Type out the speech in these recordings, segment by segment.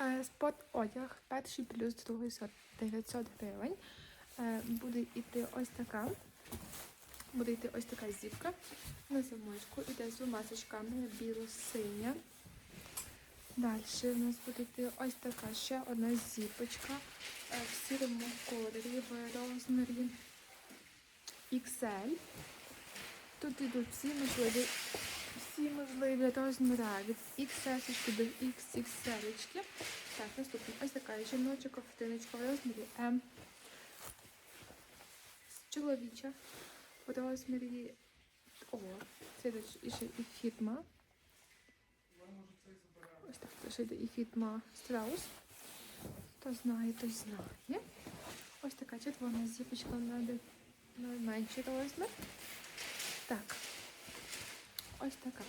Е, Спорт-одяг, перший плюс другий сорт 900 гривень. Е, Буде йти ось така. Буде йти ось така зіпка на замочку. Іде з двома сачками біло-синя. Далі у нас буде йти ось така ще одна зіпочка е, в сірому кольорі в розмірі XL. Тут йдуть всі можливі, всі можливі розміри від XS до XXL. Так, наступна ось така жіноча ковтиночка в розмірі М. Чоловіча в розмірі О, це ще і фірма. Ось так теж йде і фірма Страус. Хто знає, той знає. Ось така червона зіпочка на найменший розмір. Так. Ось така.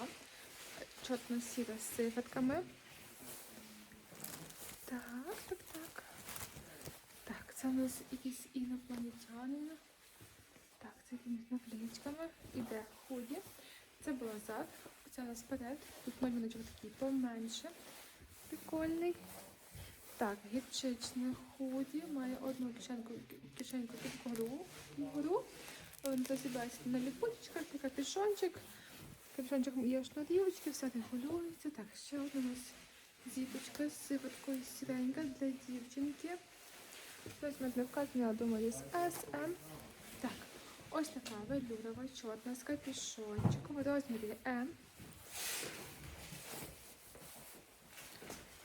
Чорно-сіра з сигатками. Так, так, так. Так, це у нас якісь інопланетянин. Так, це якимись наклеєчками. Іде худі. Це була зад. Це у нас вперед. Тут малюночок такий поменше. Прикольний. Так, гірчичне худі. Має одну кишеньку, під гору. Вгору. Він засідається на ліпучечках, це капюшончик. Капюшончик є шнурівочки, все регулюється. Так, ще одна у нас зіпочка з сивоткою сіренька для дівчинки. Розмір не вказаний, я думаю, з SM. Так, ось така велюрова чорна з капюшончиком в розмірі М.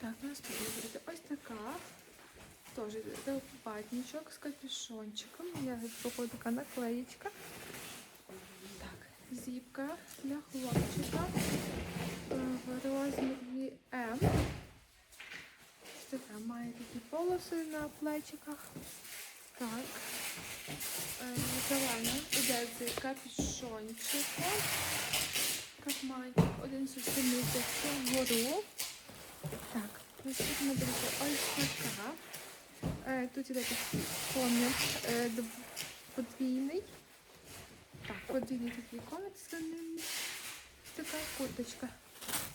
Так, наступна буде ось така. Теж ватничок з капюшончиком. Я походу така наклеєчка. Зіпка для хлопчика е, в розмірі М. Така має такі полоси на плечиках. Так. Зелена іде з капюшончиком. Капманчик один зустрінуться вгору. Так, наступна буде ось така. Е, Тут іде такий комір е, подвійний. Так, подвійний такий комір з ним. Така курточка.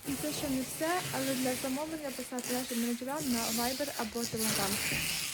І це ще не все, але для замовлення писати нашим менеджерам на Viber або Telegram.